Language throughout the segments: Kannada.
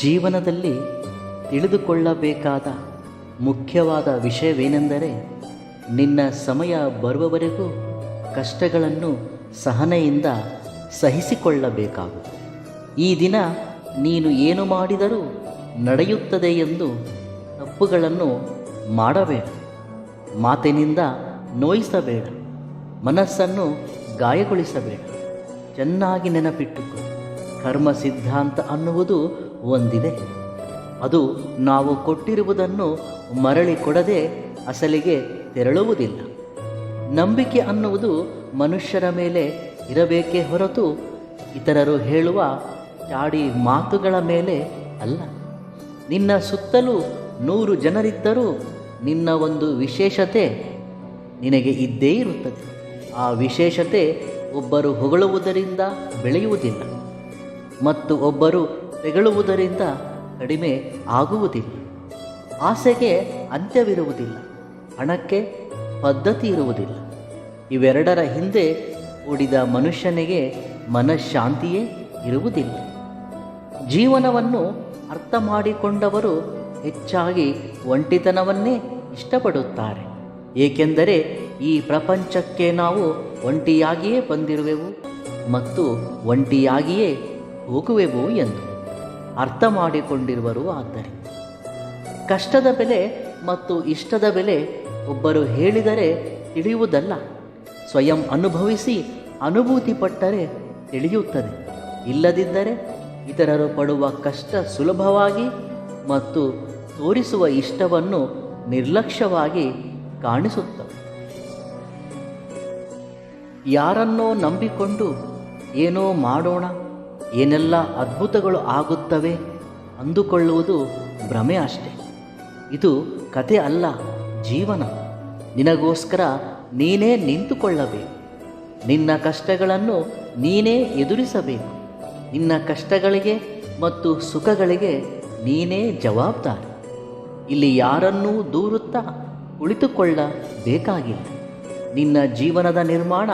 ಜೀವನದಲ್ಲಿ ತಿಳಿದುಕೊಳ್ಳಬೇಕಾದ ಮುಖ್ಯವಾದ ವಿಷಯವೇನೆಂದರೆ ನಿನ್ನ ಸಮಯ ಬರುವವರೆಗೂ ಕಷ್ಟಗಳನ್ನು ಸಹನೆಯಿಂದ ಸಹಿಸಿಕೊಳ್ಳಬೇಕಾಗುತ್ತದೆ. ಈ ದಿನ ನೀನು ಏನು ಮಾಡಿದರೂ ನಡೆಯುತ್ತದೆ ಎಂದು ತಪ್ಪುಗಳನ್ನು ಮಾಡಬೇಡ. ಮಾತಿನಿಂದ ನೋಯಿಸಬೇಡ. ಮನಸ್ಸನ್ನು ಗಾಯಗೊಳಿಸಬೇಡ. ಚೆನ್ನಾಗಿ ನೆನಪಿಟ್ಟುಕೋ. ಕರ್ಮ ಸಿದ್ಧಾಂತ ಅನ್ನುವುದು ಒಂದಿದೆ. ಅದು ನಾವು ಕೊಟ್ಟಿರುವುದನ್ನು ಮರಳಿ ಕೊಡದೆ ಅಸಲಿಗೆ ತೆರಳುವುದಿಲ್ಲ. ನಂಬಿಕೆ ಅನ್ನುವುದು ಮನುಷ್ಯರ ಮೇಲೆ ಇರಬೇಕೇ ಹೊರತು ಇತರರು ಹೇಳುವ ಚಾಡಿ ಮಾತುಗಳ ಮೇಲೆ ಅಲ್ಲ. ನಿನ್ನ ಸುತ್ತಲೂ ನೂರು ಜನರಿದ್ದರೂ ನಿನ್ನ ಒಂದು ವಿಶೇಷತೆ ನಿನಗೆ ಇದ್ದೇ ಇರುತ್ತದೆ. ಆ ವಿಶೇಷತೆ ಒಬ್ಬರು ಹೊಗಳುವುದರಿಂದ ಬೆಳೆಯುವುದಿಲ್ಲ. ಮತ್ತು ಒಬ್ಬರು ತೆಗಳುವುದರಿಂದ ಕಡಿಮೆ ಆಗುವುದಿಲ್ಲ. ಆಸೆಗೆ ಅಂತ್ಯವಿರುವುದಿಲ್ಲ. ಹಣಕ್ಕೆ ಪದ್ಧತಿ ಇರುವುದಿಲ್ಲ. ಇವೆರಡರ ಹಿಂದೆ ಓಡಿದ ಮನುಷ್ಯನಿಗೆ ಮನಃಶಾಂತಿಯೇ ಇರುವುದಿಲ್ಲ. ಜೀವನವನ್ನು ಅರ್ಥ ಮಾಡಿಕೊಂಡವರು ಹೆಚ್ಚಾಗಿ ಒಂಟಿತನವನ್ನೇ ಇಷ್ಟಪಡುತ್ತಾರೆ. ಏಕೆಂದರೆ ಈ ಪ್ರಪಂಚಕ್ಕೆ ನಾವು ಒಂಟಿಯಾಗಿಯೇ ಬಂದಿರುವೆವು ಮತ್ತು ಒಂಟಿಯಾಗಿಯೇ ಹೋಗುವೆವು ಎಂದು ಅರ್ಥ ಮಾಡಿಕೊಂಡಿರುವರು ಆದ್ದರಿಂದ ಕಷ್ಟದ ಬೆಲೆ ಮತ್ತು ಇಷ್ಟದ ಬೆಲೆ ಒಬ್ಬರು ಹೇಳಿದರೆ ತಿಳಿಯುವುದಲ್ಲ. ಸ್ವಯಂ ಅನುಭವಿಸಿ ಅನುಭೂತಿ ಪಟ್ಟರೆ ತಿಳಿಯುತ್ತದೆ. ಇಲ್ಲದಿದ್ದರೆ ಇತರರು ಪಡುವ ಕಷ್ಟ ಸುಲಭವಾಗಿ ಮತ್ತು ತೋರಿಸುವ ಇಷ್ಟವನ್ನು ನಿರ್ಲಕ್ಷ್ಯವಾಗಿ ಕಾಣಿಸುತ್ತವೆ. ಯಾರನ್ನೋ ನಂಬಿಕೊಂಡು ಏನೋ ಮಾಡೋಣ ಏನೆಲ್ಲ ಅದ್ಭುತಗಳು ಆಗುತ್ತವೆ ಅಂದುಕೊಳ್ಳುವುದು ಭ್ರಮೆ ಅಷ್ಟೆ. ಇದು ಕತೆ ಅಲ್ಲ, ಜೀವನ. ನಿನಗೋಸ್ಕರ ನೀನೇ ನಿಂತುಕೊಳ್ಳಬೇಕು. ನಿನ್ನ ಕಷ್ಟಗಳನ್ನು ನೀನೇ ಎದುರಿಸಬೇಕು. ನಿನ್ನ ಕಷ್ಟಗಳಿಗೆ ಮತ್ತು ಸುಖಗಳಿಗೆ ನೀನೇ ಜವಾಬ್ದಾರಿ. ಇಲ್ಲಿ ಯಾರನ್ನೂ ದೂರುತ್ತಾ ಕುಳಿತುಕೊಳ್ಳಬೇಕಾಗಿಲ್ಲ. ನಿನ್ನ ಜೀವನದ ನಿರ್ಮಾಣ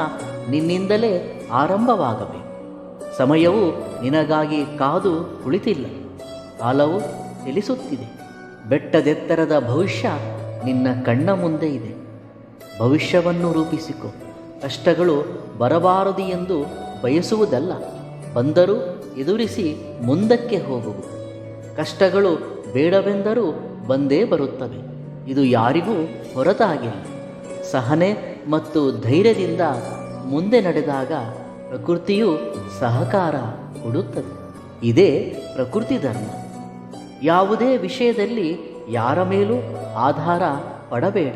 ನಿನ್ನಿಂದಲೇ ಆರಂಭವಾಗಬೇಕು. ಸಮಯವು ನಿನಗಾಗಿ ಕಾದು ಕುಳಿತಿಲ್ಲ ಕಾಲವು ಚಲಿಸುತ್ತಿದೆ. ಬೆಟ್ಟದೆತ್ತರದ ಭವಿಷ್ಯ ನಿನ್ನ ಕಣ್ಣ ಮುಂದೆ ಇದೆ. ಭವಿಷ್ಯವನ್ನು ರೂಪಿಸಿಕೊ. ಕಷ್ಟಗಳು ಬರಬಾರದು ಎಂದು ಬಯಸುವುದಲ್ಲ. ಬಂದರೂ ಎದುರಿಸಿ ಮುಂದಕ್ಕೆ ಹೋಗುವುದು. ಕಷ್ಟಗಳು ಬೇಡವೆಂದರೂ ಬಂದೇ ಬರುತ್ತವೆ. ಇದು ಯಾರಿಗೂ ಹೊರತಾಗಿಲ್ಲ. ಸಹನೆ ಮತ್ತು ಧೈರ್ಯದಿಂದ ಮುಂದೆ ನಡೆದಾಗ ಪ್ರಕೃತಿಯು ಸಹಕಾರ ಕೊಡುತ್ತದೆ. ಇದೇ ಪ್ರಕೃತಿ ಧರ್ಮ. ಯಾವುದೇ ವಿಷಯದಲ್ಲಿ ಯಾರ ಮೇಲೂ ಆಧಾರ ಪಡಬೇಡ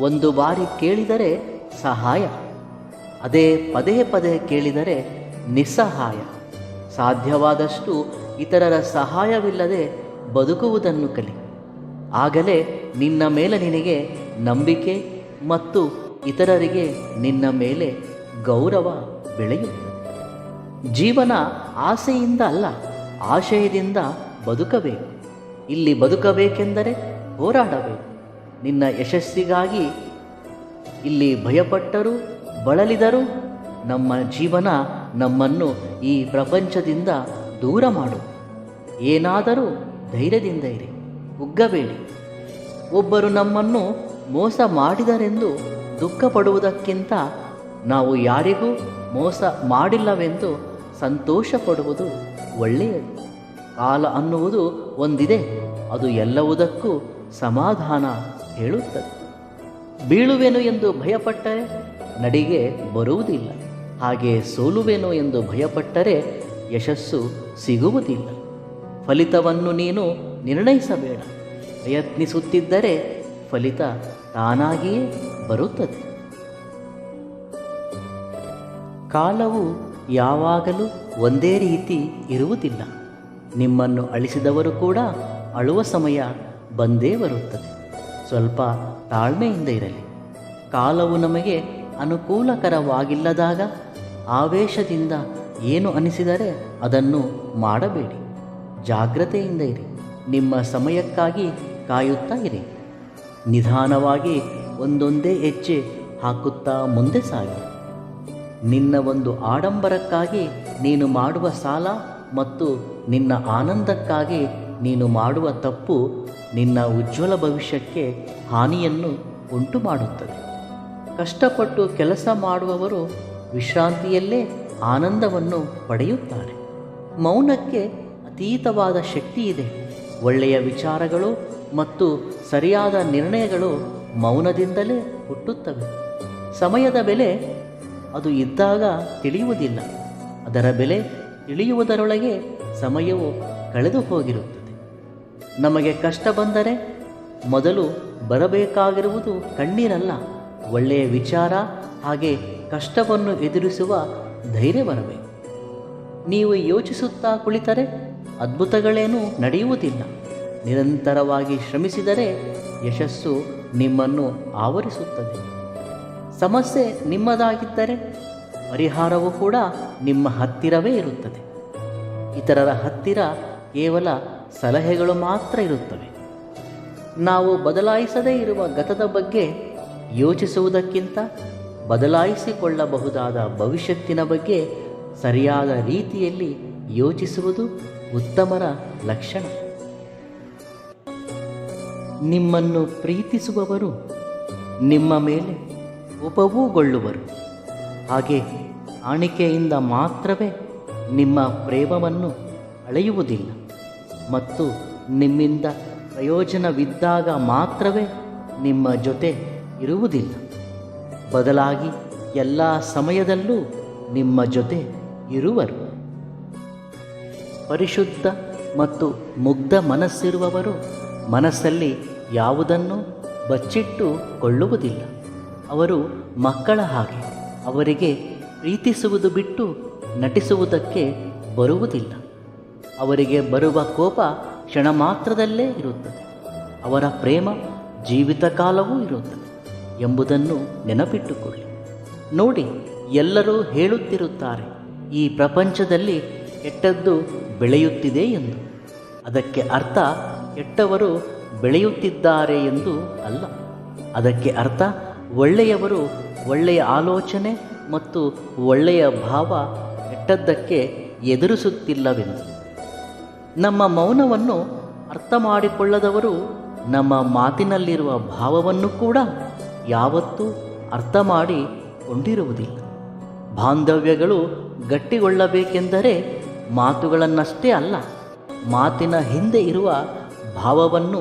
ಒಂದು ಬಾರಿ ಕೇಳಿದರೆ ಸಹಾಯ. ಅದೇ ಪದೇ ಪದೇ ಕೇಳಿದರೆ ನಿಸ್ಸಹಾಯ. ಸಾಧ್ಯವಾದಷ್ಟು ಇತರರ ಸಹಾಯವಿಲ್ಲದೆ ಬದುಕುವುದನ್ನು ಕಲಿ. ಆಗಲೇ ನಿನ್ನ ಮೇಲೆ ನಿನಗೆ ನಂಬಿಕೆ ಮತ್ತು ಇತರರಿಗೆ ನಿನ್ನ ಮೇಲೆ ಗೌರವ ಬೆಳೆಯುತ್ತದೆ ಜೀವನ ಆಸೆಯಿಂದ ಅಲ್ಲ, ಆಶಯದಿಂದ ಬದುಕಬೇಕು. ಇಲ್ಲಿ ಬದುಕಬೇಕೆಂದರೆ ಹೋರಾಡಬೇಕು. ನಿನ್ನ ಯಶಸ್ಸಿಗಾಗಿ ಇಲ್ಲಿ ಭಯಪಟ್ಟರೂ ಬಳಲಿದರೂ ನಮ್ಮ ಜೀವನ ನಮ್ಮನ್ನು ಈ ಪ್ರಪಂಚದಿಂದ ದೂರ ಮಾಡು. ಏನಾದರೂ ಧೈರ್ಯದಿಂದ ಇರಿ ಕುಗ್ಗಬೇಡಿ ಒಬ್ಬರು ನಮ್ಮನ್ನು ಮೋಸ ಮಾಡಿದರೆಂದು ದುಃಖ ಪಡುವುದಕ್ಕಿಂತ ನಾವು ಯಾರಿಗೂ ಮೋಸ ಮಾಡಿಲ್ಲವೆಂದು ಸಂತೋಷ ಪಡುವುದು ಒಳ್ಳೆಯದು. ಕಾಲ ಅನ್ನುವುದು ಒಂದಿದೆ, ಅದು ಎಲ್ಲವುದಕ್ಕೂ ಸಮಾಧಾನ ಹೇಳುತ್ತದೆ. ಬೀಳುವೆನು ಎಂದು ಭಯಪಟ್ಟರೆ ನಡಿಗೆ ಬರುವುದಿಲ್ಲ. ಹಾಗೆ ಸೋಲುವೆನು ಎಂದು ಭಯಪಟ್ಟರೆ ಯಶಸ್ಸು ಸಿಗುವುದಿಲ್ಲ. ಫಲಿತವನ್ನು ನೀನು ನಿರ್ಣಯಿಸಬೇಡ. ಪ್ರಯತ್ನಿಸುತ್ತಿದ್ದರೆ ಫಲಿತ ತಾನಾಗಿಯೇ ಬರುತ್ತದೆ. ಕಾಲವು ಯಾವಾಗಲೂ ಒಂದೇ ರೀತಿ ಇರುವುದಿಲ್ಲ. ನಿಮ್ಮನ್ನು ಅಳಿಸಿದವರು ಕೂಡ ಅಳುವ ಸಮಯ ಬಂದೇ ಬರುತ್ತದೆ. ಸ್ವಲ್ಪ ತಾಳ್ಮೆಯಿಂದ ಇರಲಿ. ಕಾಲವು ನಮಗೆ ಅನುಕೂಲಕರವಾಗಿಲ್ಲದಾಗ ಆವೇಶದಿಂದ ಏನು ಅನಿಸಿದರೆ ಅದನ್ನು ಮಾಡಬೇಡಿ. ಜಾಗ್ರತೆಯಿಂದ ಇರಿ. ನಿಮ್ಮ ಸಮಯಕ್ಕಾಗಿ ಕಾಯುತ್ತಾ ಇರಿ. ನಿಧಾನವಾಗಿ ಒಂದೊಂದೇ ಹೆಜ್ಜೆ ಹಾಕುತ್ತಾ ಮುಂದೆ ಸಾಗಿ. ನಿನ್ನ ಒಂದು ಆಡಂಬರಕ್ಕಾಗಿ ನೀನು ಮಾಡುವ ಸಾಲ ಮತ್ತು ನಿನ್ನ ಆನಂದಕ್ಕಾಗಿ ನೀನು ಮಾಡುವ ತಪ್ಪು ನಿನ್ನ ಉಜ್ವಲ ಭವಿಷ್ಯಕ್ಕೆ ಹಾನಿಯನ್ನು ಉಂಟು ಮಾಡುತ್ತದೆ ಕಷ್ಟಪಟ್ಟು ಕೆಲಸ ಮಾಡುವವರು ವಿಶ್ರಾಂತಿಯಲ್ಲೇ ಆನಂದವನ್ನು ಪಡೆಯುತ್ತಾರೆ. ಮೌನಕ್ಕೆ ಅತೀತವಾದ ಶಕ್ತಿ ಇದೆ. ಒಳ್ಳೆಯ ವಿಚಾರಗಳು ಮತ್ತು ಸರಿಯಾದ ನಿರ್ಣಯಗಳು ಮೌನದಿಂದಲೇ ಹುಟ್ಟುತ್ತವೆ. ಸಮಯದ ಬೆಲೆ ಅದು ಇದ್ದಾಗ ತಿಳಿಯುವುದಿಲ್ಲ. ಅದರ ಬೆಲೆ ತಿಳಿಯುವುದರೊಳಗೆ ಸಮಯವು ಕಳೆದು ಹೋಗಿರುತ್ತದೆ. ನಮಗೆ ಕಷ್ಟ ಬಂದರೆ ಮೊದಲು ಬರಬೇಕಾಗಿರುವುದು ಕಣ್ಣೀರಲ್ಲ, ಒಳ್ಳೆಯ ವಿಚಾರ ಹಾಗೆ ಕಷ್ಟವನ್ನು ಎದುರಿಸುವ ಧೈರ್ಯ ಬರಬೇಕು. ನೀವು ಯೋಚಿಸುತ್ತಾ ಕುಳಿತರೆ ಅದ್ಭುತಗಳೇನೂ ನಡೆಯುವುದಿಲ್ಲ. ನಿರಂತರವಾಗಿ ಶ್ರಮಿಸಿದರೆ ಯಶಸ್ಸು ನಿಮ್ಮನ್ನು ಆವರಿಸುತ್ತದೆ. ಸಮಸ್ಯೆ ನಿಮ್ಮದಾಗಿದ್ದರೆ ಪರಿಹಾರವೂ ಕೂಡ ನಿಮ್ಮ ಹತ್ತಿರವೇ ಇರುತ್ತದೆ. ಇತರರ ಹತ್ತಿರ ಕೇವಲ ಸಲಹೆಗಳು ಮಾತ್ರ ಇರುತ್ತವೆ. ನಾವು ಬದಲಾಯಿಸದೇ ಇರುವ ಗತದ ಬಗ್ಗೆ ಯೋಚಿಸುವುದಕ್ಕಿಂತ ಬದಲಾಯಿಸಿಕೊಳ್ಳಬಹುದಾದ ಭವಿಷ್ಯತ್ತಿನ ಬಗ್ಗೆ ಸರಿಯಾದ ರೀತಿಯಲ್ಲಿ ಯೋಚಿಸುವುದು ಉತ್ತಮರ ಲಕ್ಷಣ. ನಿಮ್ಮನ್ನು ಪ್ರೀತಿಸುವವರು ನಿಮ್ಮ ಮೇಲೆ ಉಪವೂಗೊಳ್ಳುವರು ಹಾಗೆ ಕಾಣಿಕೆಯಿಂದ ಮಾತ್ರವೇ ನಿಮ್ಮ ಪ್ರೇಮವನ್ನು ಅಳೆಯುವುದಿಲ್ಲ ಮತ್ತು ನಿಮ್ಮಿಂದ ಪ್ರಯೋಜನವಿದ್ದಾಗ ಮಾತ್ರವೇ ನಿಮ್ಮ ಜೊತೆ ಇರುವುದಿಲ್ಲ. ಬದಲಾಗಿ ಎಲ್ಲ ಸಮಯದಲ್ಲೂ ನಿಮ್ಮ ಜೊತೆ ಇರುವರು. ಪರಿಶುದ್ಧ ಮತ್ತು ಮುಗ್ಧ ಮನಸ್ಸಿರುವವರು ಮನಸ್ಸಲ್ಲಿ ಯಾವುದನ್ನು ಬಚ್ಚಿಟ್ಟು ಕೊಳ್ಳುವುದಿಲ್ಲ ಅವರು ಮಕ್ಕಳ ಹಾಗೆ ಅವರಿಗೆ ಪ್ರೀತಿಸುವುದು ಬಿಟ್ಟು ನಟಿಸುವುದಕ್ಕೆ ಬರುವುದಿಲ್ಲ. ಅವರಿಗೆ ಬರುವ ಕೋಪ ಕ್ಷಣ ಮಾತ್ರದಲ್ಲೇ ಇರುತ್ತದೆ. ಅವರ ಪ್ರೇಮ ಜೀವಿತ ಕಾಲವೂ ಇರುತ್ತದೆ ಎಂಬುದನ್ನು ನೆನಪಿಟ್ಟುಕೊಳ್ಳಿ. ನೋಡಿ, ಎಲ್ಲರೂ ಹೇಳುತ್ತಿರುತ್ತಾರೆ, ಈ ಪ್ರಪಂಚದಲ್ಲಿ ಕೆಟ್ಟದ್ದು ಬೆಳೆಯುತ್ತಿದೆ ಎಂದು. ಅದಕ್ಕೆ ಅರ್ಥ, ಕೆಟ್ಟವರು ಬೆಳೆಯುತ್ತಿದ್ದಾರೆ ಎಂದು ಅಲ್ಲ. ಅದಕ್ಕೆ ಅರ್ಥ ಒಳ್ಳೆಯವರು ಒಳ್ಳೆಯ ಆಲೋಚನೆ ಮತ್ತು ಒಳ್ಳೆಯ ಭಾವ ಕೆಟ್ಟದ್ದಕ್ಕೆ ಎದುರಿಸುತ್ತಿಲ್ಲವೆಂದು. ನಮ್ಮ ಮೌನವನ್ನು ಅರ್ಥ ಮಾಡಿಕೊಳ್ಳದವರು ನಮ್ಮ ಮಾತಿನಲ್ಲಿರುವ ಭಾವವನ್ನು ಕೂಡ ಯಾವತ್ತೂ ಅರ್ಥ ಮಾಡಿಕೊಂಡಿರುವುದಿಲ್ಲ ಬಾಂಧವ್ಯಗಳು ಗಟ್ಟಿಗೊಳ್ಳಬೇಕೆಂದರೆ ಮಾತುಗಳನ್ನಷ್ಟೇ ಅಲ್ಲ, ಮಾತಿನ ಹಿಂದೆ ಇರುವ ಭಾವವನ್ನು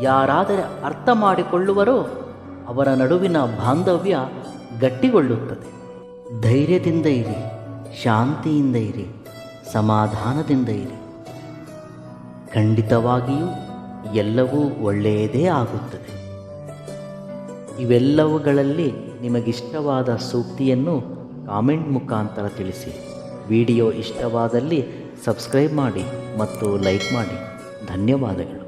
ಯಾರಾದರೆ ಅರ್ಥ ಮಾಡಿಕೊಳ್ಳುವರೋ ಅವರ ನಡುವಿನ ಬಾಂಧವ್ಯ ಗಟ್ಟಿಗೊಳ್ಳುತ್ತದೆ. ಧೈರ್ಯದಿಂದ ಇರಿ, ಶಾಂತಿಯಿಂದ ಇರಿ, ಸಮಾಧಾನದಿಂದ ಇರಿ. ಖಂಡಿತವಾಗಿಯೂ ಎಲ್ಲವೂ ಒಳ್ಳೆಯದೇ ಆಗುತ್ತದೆ. ಇವೆಲ್ಲವುಗಳಲ್ಲಿ ನಿಮಗಿಷ್ಟವಾದ ಸೂಕ್ತಿಯನ್ನು ಕಾಮೆಂಟ್ ಮುಖಾಂತರ ತಿಳಿಸಿ. ವಿಡಿಯೋ ಇಷ್ಟವಾದಲ್ಲಿ ಸಬ್ಸ್ಕ್ರೈಬ್ ಮಾಡಿ ಮತ್ತು ಲೈಕ್ ಮಾಡಿ. ಧನ್ಯವಾದಗಳು.